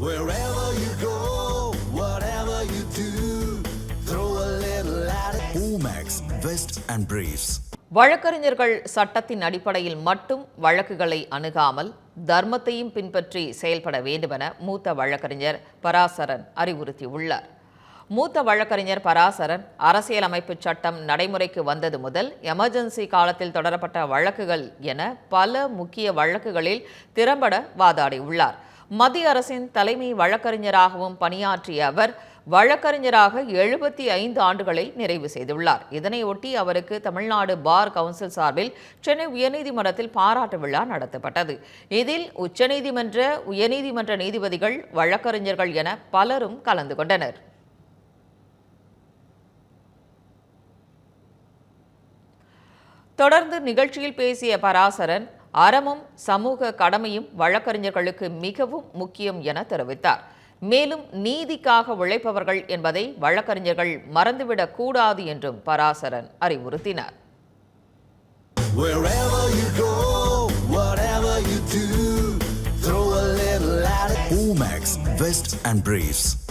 Wherever you go, whatever you do, throw a little at it. Omax, Vest and Briefs. வழக்கறிஞர்கள் சட்டத்தின் அடிப்படையில் மட்டும் வழக்குகளை அணுகாமல் தர்மத்தையும் பின்பற்றி செயல்பட வேண்டுமென மூத்த வழக்கறிஞர் பராசரன் அறிவுறுத்தியுள்ளார் மூத்த வழக்கறிஞர் பராசரன் அரசியலமைப்பு சட்டம் நடைமுறைக்கு வந்தது முதல் எமர்ஜென்சி காலத்தில் தொடரப்பட்ட வழக்குகள் என பல முக்கிய வழக்குகளில் திறம்பட வாதாடியுள்ளார் மத்திய அரசின் தலைமை வழக்கறிஞராகவும் பணியாற்றிய அவர் வழக்கறிஞராக எழுபத்தி ஐந்து ஆண்டுகளை நிறைவு செய்துள்ளார். இதனையொட்டி அவருக்கு தமிழ்நாடு பார் கவுன்சில் சார்பில் சென்னை உயர்நீதிமன்றத்தில் பாராட்டு விழா நடத்தப்பட்டது. இதில் உச்சநீதிமன்ற உயர்நீதிமன்ற நீதிபதிகள் வழக்கறிஞர்கள் என பலரும் கலந்து கொண்டனர். தொடர்ந்து நிகழ்ச்சியில் பேசிய பராசரன் அறமும் சமூக கடமையும் வழக்கறிஞர்களுக்கு மிகவும் முக்கியம் என தெரிவித்தார் மேலும் நீதிக்காக உழைப்பவர்கள் என்பதை வழக்கறிஞர்கள் மறந்துவிடக் கூடாது என்றும் பராசரன் அறிவுறுத்தினார். Omax, Vest and Briefs.